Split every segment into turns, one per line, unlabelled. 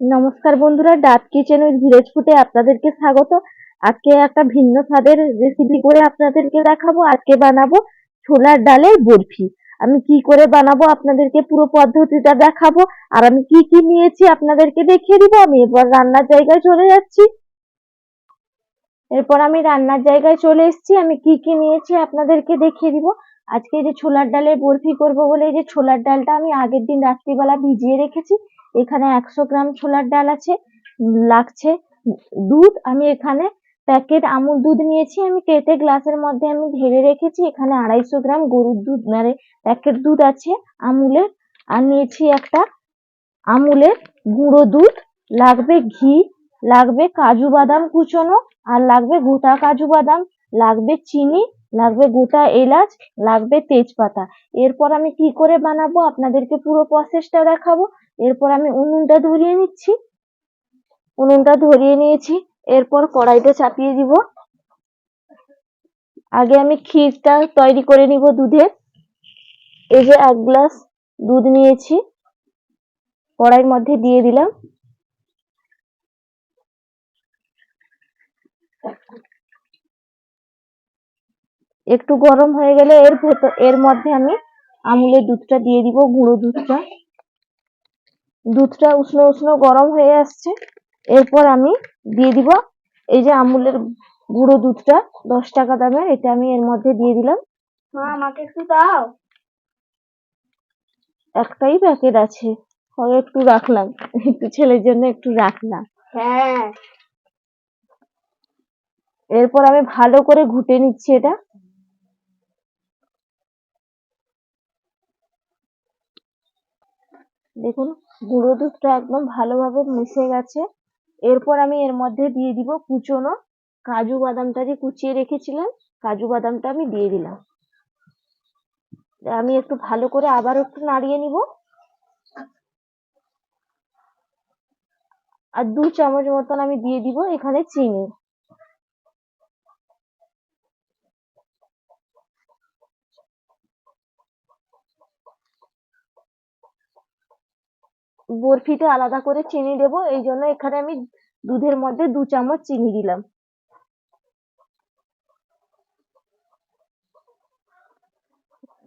নমস্কার বন্ধুরা ডাব কিচেন উইথ ভিলেজ ফুডে আপনাদেরকে স্বাগত। আজকে একটা ভিন্ন স্বাদের রেসিপি করে আপনাদেরকে দেখাবো। আজকে বানাবো ছোলার ডালের বরফি। আমি কি করে বানাবো আপনাদেরকে পুরো পদ্ধতিটা দেখাবো। আর আমি কি কি নিয়েছি আপনাদেরকে দেখিয়ে দিব। আমি এবার রান্নার জায়গায় চলে যাচ্ছি। এরপর আমি রান্নার জায়গায় চলে এসেছি। আমি কি কি নিয়েছি আপনাদেরকে দেখিয়ে দিব। আজকে যে ছোলার ডালের বরফি করব বলে এই যে ছোলার ডালটা আমি আগের দিন রাত্রিবেলা ভিজিয়ে রেখেছি। এখানে একশো গ্রাম ছোলার ডাল আছে, লাগছে দুধ। আমি এখানে প্যাকেট আমুল দুধ নিয়েছি, আমি কেটে গ্লাসের মধ্যে আমি ঢেলে রেখেছি। এখানে আড়াইশো গ্রাম গরুর দুধ মানে প্যাকেট দুধ আছে আমুলের। আর নিয়েছি একটা আমুলের গুঁড়ো দুধ। লাগবে ঘি, লাগবে কাজু বাদাম কুচোনো, আর লাগবে গোটা কাজু বাদাম, লাগবে চিনি লাগবে গোটা এলাচ, লাগবে তেজপাতা। এরপর আমি কি করে বানাবো? আপনাদেরকে পুরো প্রসেসটা দেখাবো। এরপর আমি উনুনটা ধরিয়ে নিচ্ছি। উনুনটা ধরিয়ে নিয়েছি। এরপর কড়াইটা চাপিয়ে দিব। আগে আমি ক্ষীরটা তৈরি করে নিব দুধের। এই যে এক গ্লাস দুধ নিয়েছি। কড়াইয়ের মধ্যে দিয়ে দিলাম। একটু গরম হয়ে গেলে এর ভেতর এর মধ্যে আমি আমুলের দুধটা দিয়ে দিব গুঁড়ো দুধটা। দুধটা উষ্ণ উষ্ণ গরম হয়ে আসছে। এরপর আমি দিয়ে দিব এই যে আমুলের গুঁড়ো দুধটা দশ টাকা দামের এটা আমি এর মধ্যে দিয়ে দিলাম।
আমাকে একটু দাও।
একটাই প্যাকেট আছে। হয় একটু রাখলাম। একটু ছেলের জন্য একটু রাখলাম।
হ্যাঁ।
এরপর আমি ভালো করে ঘুটে নিচ্ছি এটা। দেখুন, গুঁড়ো দুধটা একদম ভালোভাবে মিশে গেছে। এরপর আমি এর মধ্যে দিয়ে দিব কুচোনো কাজু বাদামটা যে কুচিয়ে রেখেছিলাম, কাজু বাদামটা আমি দিয়ে দিলাম। আমি একটু ভালো করে আবার একটু নাড়িয়ে নিব। আর দু চামচ মতন আমি দিয়ে দিব এখানে চিনি। বরফিতে আলাদা করে চিনি দেবো এই জন্য এখানে আমি দুধের মধ্যে দু চামচ চিনি দিলাম।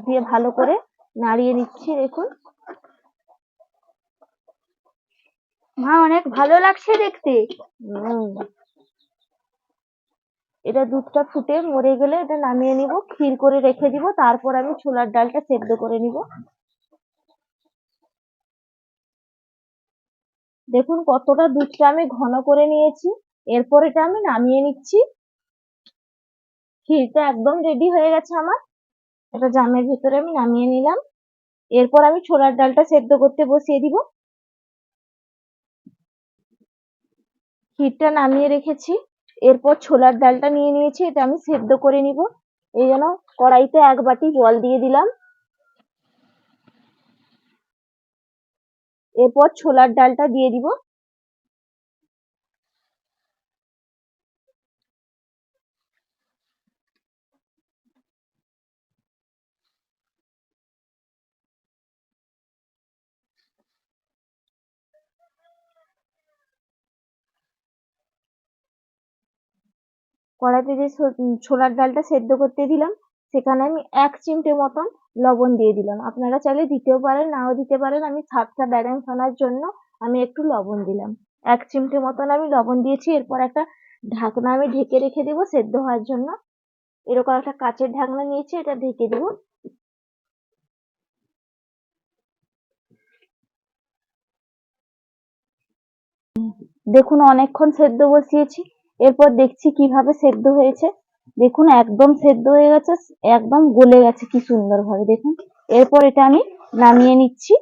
দিয়ে ভালো করে নাড়িয়ে নিচ্ছি দেখুন।
মা অনেক ভালো লাগছে দেখতে।
এটা দুধটা ফুটে মরে গেলে এটা নামিয়ে নিব ক্ষীর করে রেখে দিব তারপর আমি ছোলার ডালটা সেদ্ধ করে নিব। দেখুন কতটা দুধটা আমি ঘন করে নিয়েছি। এরপর এটা আমি নামিয়ে নিচ্ছি। ক্ষীরটা একদম রেডি হয়ে গেছে আমার। এটা জামের ভিতরে আমি নামিয়ে নিলাম। এরপর আমি ছোলার ডালটা সেদ্ধ করতে বসিয়ে দিব। ক্ষীরটা নামিয়ে রেখেছি। এরপর ছোলার ডালটা নিয়ে নিয়েছি, এটা আমি সেদ্ধ করে নিব। এই জন্য কড়াইতে এক বাটি জল দিয়ে দিলাম। এরপর ছোলার ডালটা দিয়ে দিব। কড়াইতে যে ছোলার ডালটা সেদ্ধ করতে দিলাম, সেখানে আমি এক চিমটে মতন লবণ দিয়ে দিলাম। আপনারা চাইলে দিতেও পারেন, নাও দিতে পারেন। আমি স্বাদটা ব্যালেন্স আনার জন্য আমি একটু লবণ দিলাম। এক চিমটে মতন আমি লবণ দিয়েছি। এরপর একটা ঢাকনা আমি ঢেকে রেখে দেবো সেদ্ধ হওয়ার জন্য। এরকম একটা কাচের ঢাকনা নিয়েছি, এটা ঢেকে দেবো। দেখুন, অনেকক্ষণ সেদ্ধ বসিয়েছি। এরপর দেখছি কীভাবে সেদ্ধ হয়েছে। দেখুন, একদম সেদ্ধ হয়ে গেছে, একদম গলে গেছে, কি সুন্দর ভাবে দেখুন, এরপর এটা আমি নামিয়ে নিচ্ছি।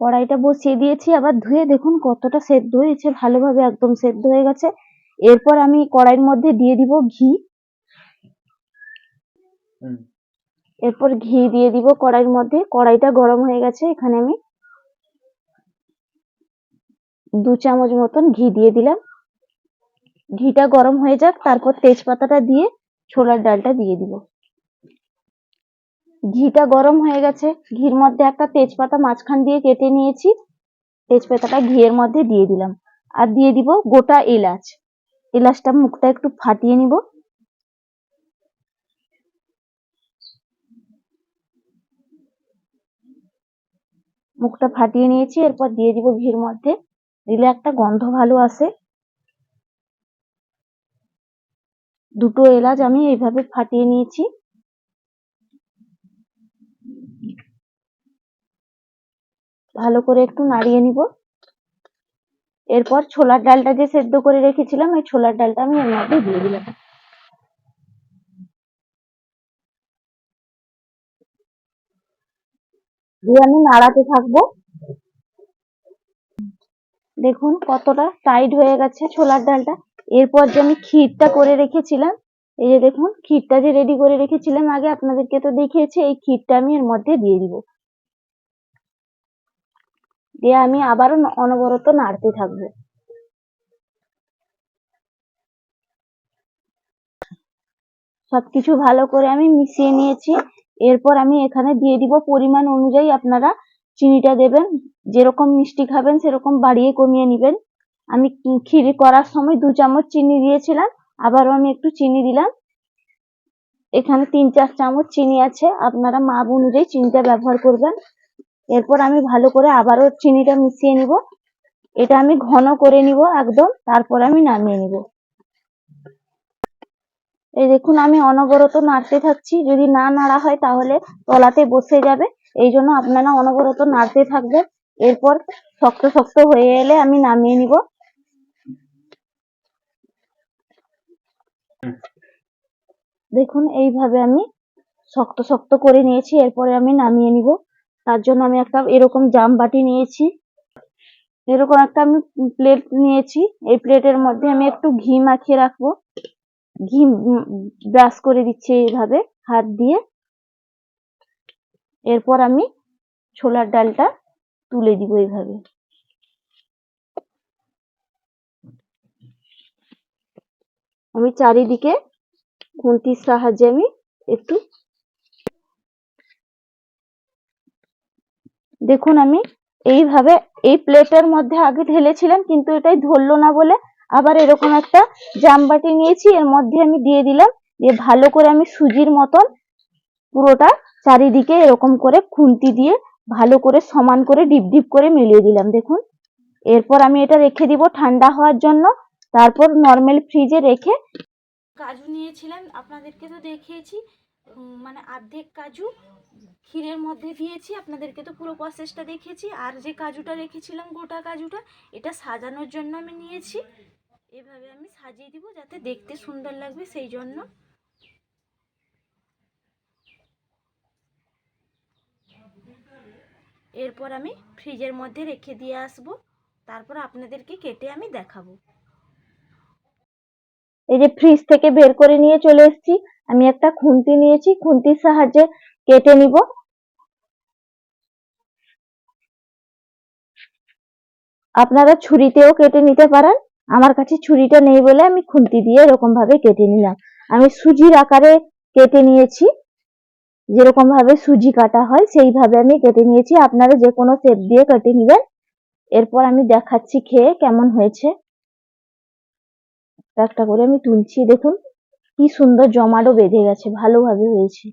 কড়াইটা বসিয়ে দিয়েছি, আবার ধুয়ে দেখুন কতটা সেদ্ধ হয়েছে, ভালোভাবে একদম সেদ্ধ হয়ে গেছে। এরপর আমি কড়াইয়ের মধ্যে দিয়ে দিব ঘি। এরপর ঘি দিয়ে দিব কড়াইয়ের মধ্যে। কড়াইটা গরম হয়ে গেছে, এখানে আমি দু চামচ মতন ঘি দিয়ে দিলাম। ঘিটা গরম হয়ে যাক, তারপর তেজপাতাটা দিয়ে ছোলার ডালটা দিয়ে দিব। ঘিটা গরম হয়ে গেছে, ঘির মধ্যে একটা তেজপাতা মাঝখান দিয়ে কেটে নিয়েছি। তেজপাতাটা ঘিয়ের মধ্যে দিয়ে দিলাম। আর দিয়ে দিব গোটা এলাচ। এলাচটা মুখটা একটু ফাটিয়ে নিব। মুখটা ফাটিয়ে নিয়েছি, এরপর দিয়ে দিব ঘির মধ্যে। দিলে একটা গন্ধ ভালো আসে। দুটো এলাচ আমি এইভাবে ফাটিয়ে নিয়েছি। ভালো করে একটু নাড়িয়ে নিব। এরপর ছোলার ডালটা যে সেদ্ধ করে রেখেছিলাম এই ছোলার ডালটা আমি এর মধ্যে দিয়ে দিলাম। দিয়ে আমি নাড়াতে থাকব। দেখুন কতটা টাইট হয়ে গেছে ছোলার ডালটা। এরপর যে আমি ক্ষীরটা করে রেখেছিলাম, এই যে দেখুন ক্ষীরটা যে রেডি করে রেখেছিলাম, আগে আপনাদেরকে তো দেখিয়েছি, এই ক্ষীরটা আমি এর মধ্যে দিয়ে দিব। দিয়ে আমি আবারও অনবরত নাড়তে থাকব। সবকিছু ভালো করে আমি মিশিয়ে নিয়েছি। এরপর আমি এখানে দিয়ে দিব পরিমাণ অনুযায়ী আপনারা চিনিটা দেবেন। যেরকম মিষ্টি খাবেন, সেরকম বাড়িয়ে কমিয়ে নেবেন। আমি ক্ষীর করার সময় দু চামচ চিনি দিয়েছিলাম, আবারও আমি একটু চিনি দিলাম। এখানে তিন চার চামচ চিনি আছে, আপনারা মাপ অনুযায়ী চিনিটা ব্যবহার করবেন। এরপর আমি ভালো করে আবারও চিনিটা মিশিয়ে নিব। এটা আমি ঘন করে নিব একদম, তারপর আমি নামিয়ে নিব। এই দেখুন, আমি অনবরত নাড়তে থাকছি। যদি না নাড়া হয় তাহলে তলাতে বসে যাবে। এই জন্য আপনারা অনবরত নাড়তে থাকবেন। এরপর শক্ত শক্ত হয়ে এলে আমি নামিয়ে নিব। দেখুন, এইভাবে আমি শক্ত শক্ত করে নিয়েছি। এরপরে আমি নামিয়ে নিব। তার জন্য আমি একটা এরকম জাম বাটি নিয়েছি। এরকম একটা আমি প্লেট নিয়েছি। এই প্লেটের মধ্যে আমি একটু ঘি মাখিয়ে রাখব। ঘি ব্রাশ করে দিচ্ছি এইভাবে, হাত দিয়ে। এরপর আমি ছোলার ডালটা তুলে দিব এইভাবে। আমি চারিদিকে খুন্তির সাহায্যে আমি একটু দেখুন আমি এইভাবে এই প্লেটের মধ্যে আগে ঢেলেছিলাম, কিন্তু এটাই ধরলো না বলে আবার এরকম একটা জামবাটি নিয়েছি, এর মধ্যে আমি দিয়ে দিলাম, দিয়ে ভালো করে আমি সুজির মতন পুরোটা চারিদিকে এরকম করে খুন্তি দিয়ে ভালো করে সমান করে ডিপ ডিপ করে মিলিয়ে দিলাম, দেখুন। এরপর আমি এটা রেখে দিব ঠান্ডা হওয়ার জন্য, তারপর নর্মাল ফ্রিজে রেখে
কাজু নিয়েছিলাম, আপনাদেরকে তো দেখিয়েছি মানে অর্ধেক কাজু ক্ষীরের মধ্যে দিয়েছি, আপনাদেরকে তো পুরো প্রসেসটা দেখিয়েছি, আর যে কাজুটা রেখেছিলাম গোটা কাজুটা, এটা সাজানোর জন্য আমি নিয়েছি। এভাবে আমি সাজিয়ে দিব যাতে দেখতে সুন্দর লাগবে সেই জন্য। এরপর আমি ফ্রিজের মধ্যে রেখে দিয়ে আসব। তারপর আপনাদেরকে কেটে আমি দেখাবো।
এই যে ফ্রিজ থেকে বের করে নিয়ে চলে এসেছি। আমি একটা খুন্তি নিয়েছি, খুন্তির সাহায্যে কেটে নিব। আপনারা ছুরিতেও কেটে নিতে পারেন। আমার কাছে ছুরিটা নেই বলে আমি খুন্তি দিয়ে এরকম ভাবে কেটে নিলাম। আমি সুজির আকারে কেটে নিয়েছি। যেরকম ভাবে সুজি কাটা হয়, সেইভাবে আমি কেটে নিয়েছি। আপনারা যে কোনো শেপ দিয়ে কেটে নেবেন। এরপর আমি দেখাচ্ছি খেয়ে কেমন হয়েছে। একটা একটা করে আমি তুলছি। দেখুন, কি সুন্দর জমাটো বেঁধে গেছে, ভালোভাবে হয়েছে।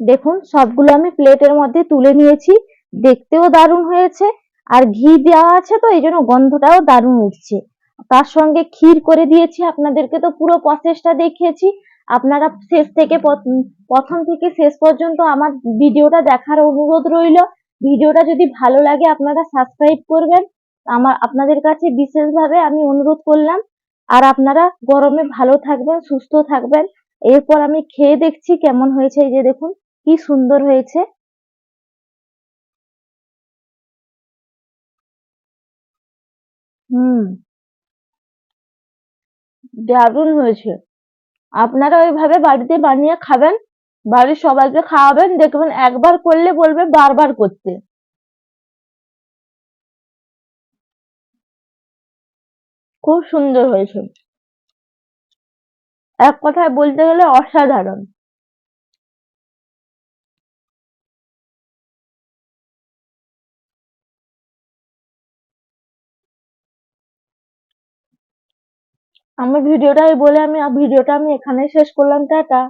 দেখুন, সবগুলো আমি প্লেটের মধ্যে তুলে নিয়েছি। দেখতেও দারুণ হয়েছে। আর ঘি দেওয়া আছে তো, এই জন্য গন্ধটাও দারুণ উঠছে। তার সঙ্গে ক্ষীর করে দিয়েছি, আপনাদেরকে তো পুরো প্রসেসটা দেখিয়েছি। আপনারা শেষ থেকে প্রথ- প্রথম থেকে শেষ পর্যন্ত আমার ভিডিওটা দেখার অনুরোধ রইল। ভিডিওটা যদি ভালো লাগে, আপনারা সাবস্ক্রাইব করবেন। আমার আপনাদের কাছে বিশেষভাবে আমি অনুরোধ করলাম। আর আপনারা গরমে ভালো থাকবেন, সুস্থ থাকবেন। এরপর আমি খেয়ে দেখছি কেমন হয়েছে, এই যে দেখুন, কি সুন্দর হয়েছে। হুম। দারুণ হয়েছে। আপনারা ওইভাবে বাড়িতে বানিয়ে খাবেন। বাড়ির সবাইকে খাওয়াবেন, দেখবেন একবার করলে বলবে বারবার করতে। খুব সুন্দর হয়েছে। এক কথায় বলতে গেলে অসাধারণ। আমার ভিডিওটাই বলে আমি ভিডিওটা আমি এখানেই শেষ করলাম টাটা।